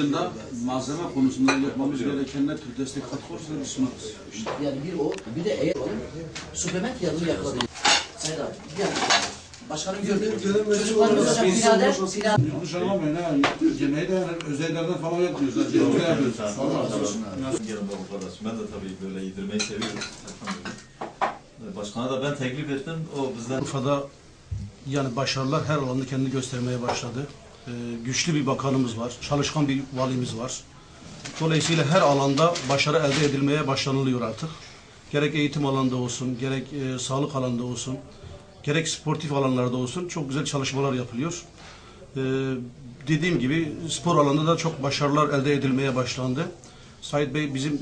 Da malzeme konusunda yapmamız gerekenler tür destek katkı olursa biz sunarız. Yani bir o, bir de eğer suplement yardım yapılabilir. Sayın abi, yani başkanım gördüğüm çocuklarımıza birader, birader. Yanlış anlamayın ha. Yemeği de yani özellerden falan yapmıyoruz. Cezbe yapıyoruz. Yarın baba kardeş. Ben de tabii böyle yedirmeyi seviyorum. Başkana da ben teklif ettim. O bizden Urfa'da yani başarılar her alanda kendini göstermeye başladı. Ee, güçlü bir bakanımız var, çalışkan bir valimiz var. Dolayısıyla her alanda başarı elde edilmeye başlanılıyor artık. Gerek eğitim alanında olsun, gerek e, sağlık alanında olsun, gerek sportif alanlarda olsun çok güzel çalışmalar yapılıyor. Ee, dediğim gibi spor alanında da çok başarılar elde edilmeye başlandı. Said Bey bizim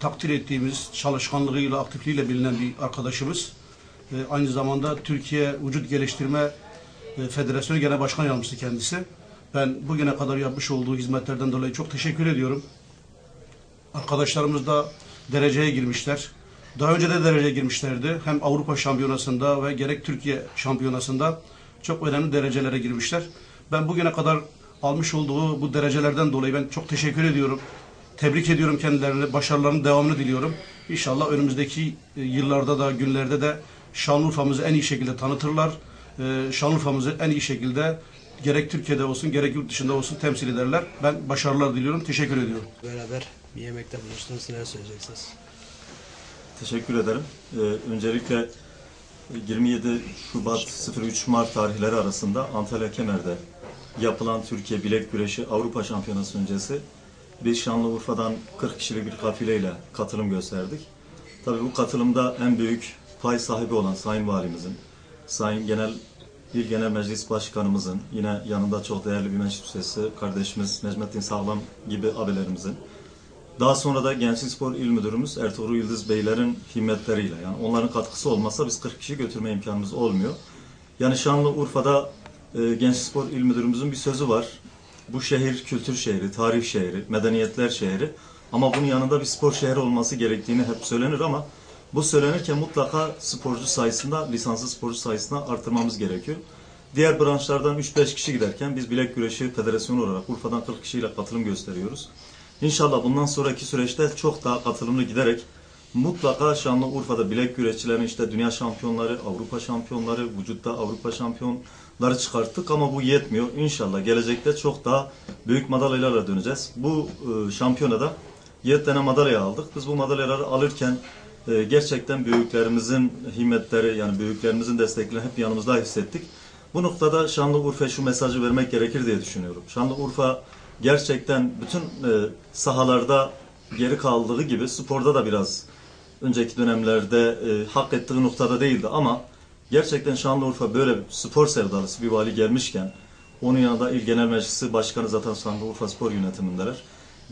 takdir ettiğimiz çalışkanlığıyla, aktifliğiyle bilinen bir arkadaşımız. Ee, aynı zamanda Türkiye Vücut Geliştirme e, Federasyonu Genel Başkan Yardımcısı kendisi. Ben bugüne kadar yapmış olduğu hizmetlerden dolayı çok teşekkür ediyorum. Arkadaşlarımız da dereceye girmişler. Daha önce de dereceye girmişlerdi. Hem Avrupa Şampiyonası'nda ve gerek Türkiye Şampiyonası'nda çok önemli derecelere girmişler. Ben bugüne kadar almış olduğu bu derecelerden dolayı ben çok teşekkür ediyorum. Tebrik ediyorum kendilerini, başarılarının devamını diliyorum. İnşallah önümüzdeki e, yıllarda da, günlerde de Şanlıurfa'mızı en iyi şekilde tanıtırlar. Ee, Şanlıurfa'mızı en iyi şekilde gerek Türkiye'de olsun, gerek yurt dışında olsun temsil ederler. Ben başarılar diliyorum, teşekkür ediyorum. Beraber bir yemekte buluştunuz. Neler söyleyeceksiniz? teşekkür ederim. Ee, öncelikle 27 Şubat 03 Mart tarihleri arasında Antalya Kemer'de yapılan Türkiye Bilek Güreşi Avrupa Şampiyonası öncesi biz Şanlıurfa'dan 40 kişilik bir kafileyle katılım gösterdik. Tabii bu katılımda en büyük pay sahibi olan Sayın Valimizin, Sayın Genel İl Genel Meclis Başkanımızın, yine yanında çok değerli bir meclis üyesi kardeşimiz Necmettin Sağlam gibi abilerimizin, daha sonra da Gençlik Spor İl Müdürümüz Ertuğrul Yıldız Beylerin himmetleriyle yani onların katkısı olmazsa biz 40 kişi götürme imkanımız olmuyor. Yani Şanlıurfa'da e, Gençlik Spor İl Müdürümüzün bir sözü var. Bu şehir kültür şehri, tarih şehri, medeniyetler şehri ama bunun yanında bir spor şehri olması gerektiğini hep söylenir ama bu söylenirken mutlaka sporcu sayısında, lisanslı sporcu sayısında artırmamız gerekiyor. Diğer branşlardan 3-5 kişi giderken biz Bilek Güreşi Federasyonu olarak Urfa'dan 40 kişiyle katılım gösteriyoruz. İnşallah bundan sonraki süreçte çok daha katılımlı giderek mutlaka Şanlıurfa'da bilek güreşçilerin işte dünya şampiyonları, Avrupa şampiyonları, vücutta Avrupa şampiyonları çıkarttık ama bu yetmiyor. İnşallah gelecekte çok daha büyük madalyalarla döneceğiz. Bu e, şampiyonada 7 tane madalya aldık. Biz bu madalyaları alırken e, gerçekten büyüklerimizin himmetleri yani büyüklerimizin desteklerini hep yanımızda hissettik. Bu noktada Şanlıurfa'ya şu mesajı vermek gerekir diye düşünüyorum. Şanlıurfa gerçekten bütün e, sahalarda geri kaldığı gibi sporda da biraz önceki dönemlerde e, hak ettiği noktada değildi ama gerçekten Şanlıurfa böyle spor sevdalısı bir vali gelmişken onun yanında İl Genel Meclisi Başkanı zaten Şanlıurfa Spor Yönetimindeler.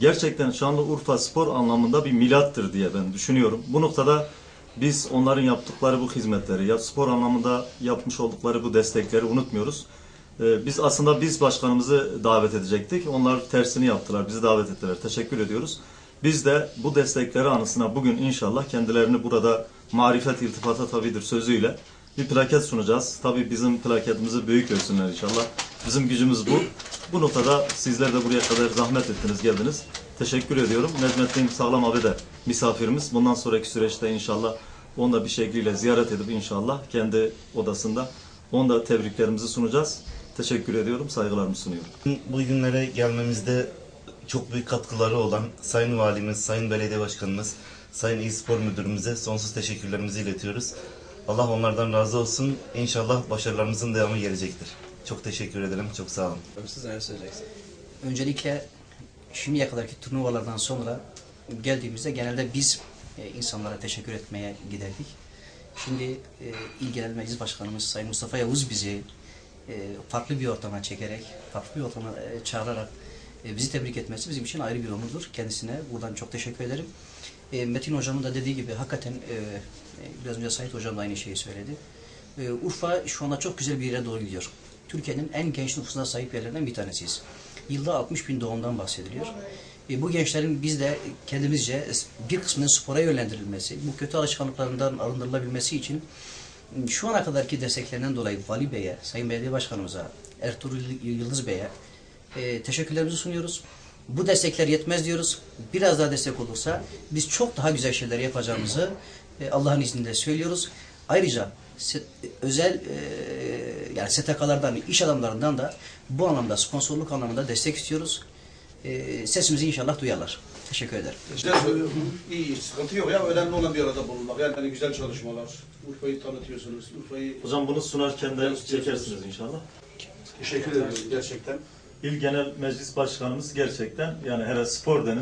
Gerçekten Şanlıurfa spor anlamında bir milattır diye ben düşünüyorum. Bu noktada biz onların yaptıkları bu hizmetleri, ya spor anlamında yapmış oldukları bu destekleri unutmuyoruz. Ee, Biz aslında biz başkanımızı davet edecektik. Onlar tersini yaptılar. Bizi davet ettiler. Teşekkür ediyoruz. Biz de bu destekleri anısına bugün inşallah kendilerini burada marifet iltifata tabidir sözüyle bir plaket sunacağız. Tabii bizim plaketimizi büyük görsünler inşallah. Bizim gücümüz bu. Bu noktada sizler de buraya kadar zahmet ettiniz, geldiniz. Teşekkür ediyorum. Necmettin Sağlam abi de misafirimiz. Bundan sonraki süreçte inşallah onu da bir şekliyle ziyaret edip inşallah kendi odasında onu da tebriklerimizi sunacağız. Teşekkür ediyorum, saygılarımı sunuyorum. Bu günlere gelmemizde çok büyük katkıları olan Sayın Valimiz, Sayın Belediye Başkanımız, Sayın İl Spor Müdürümüze sonsuz teşekkürlerimizi iletiyoruz. Allah onlardan razı olsun. İnşallah başarılarımızın devamı gelecektir. Çok teşekkür ederim. Çok sağ olun. Siz neler söyleyeceksiniz? Öncelikle şimdiye kadarki turnuvalardan sonra geldiğimizde genelde biz e, insanlara teşekkür etmeye giderdik. Şimdi e, İl Genel Meclis Başkanımız Sayın Mustafa Yavuz bizi e, farklı bir ortama çekerek, farklı bir ortama e, çağırarak e, bizi tebrik etmesi bizim için ayrı bir onurdur. Kendisine buradan çok teşekkür ederim. E, Metin Hocam'ın da dediği gibi hakikaten e, e, biraz önce Sait Hocam da aynı şeyi söyledi. E, Urfa şu anda çok güzel bir yere doğru gidiyor. Türkiye'nin en genç nüfusuna sahip yerlerden bir tanesiyiz. Yılda 60 bin doğumdan bahsediliyor. E, bu gençlerin biz de kendimizce bir kısmının spora yönlendirilmesi, bu kötü alışkanlıklarından arındırılabilmesi için şu ana kadarki desteklerinden dolayı Vali Bey'e, Sayın Belediye Başkanımıza, Ertuğrul Yıldız Bey'e e, teşekkürlerimizi sunuyoruz. Bu destekler yetmez diyoruz. Biraz daha destek olursa biz çok daha güzel şeyler yapacağımızı e, Allah'ın izniyle söylüyoruz. Ayrıca özel e, yani STK'lardan, iş adamlarından da bu anlamda sponsorluk anlamında destek istiyoruz. E, sesimizi inşallah duyarlar. Teşekkür ederim. Güzel. İyi, sıkıntı yok ya. Önemli olan bir arada bulunmak. Yani hani güzel çalışmalar. Urfa'yı tanıtıyorsunuz. Urfa'yı Hocam bunu sunarken de çekersiniz inşallah. teşekkür ediyorum gerçekten. İl Genel Meclis Başkanımız gerçekten yani hele spor deniz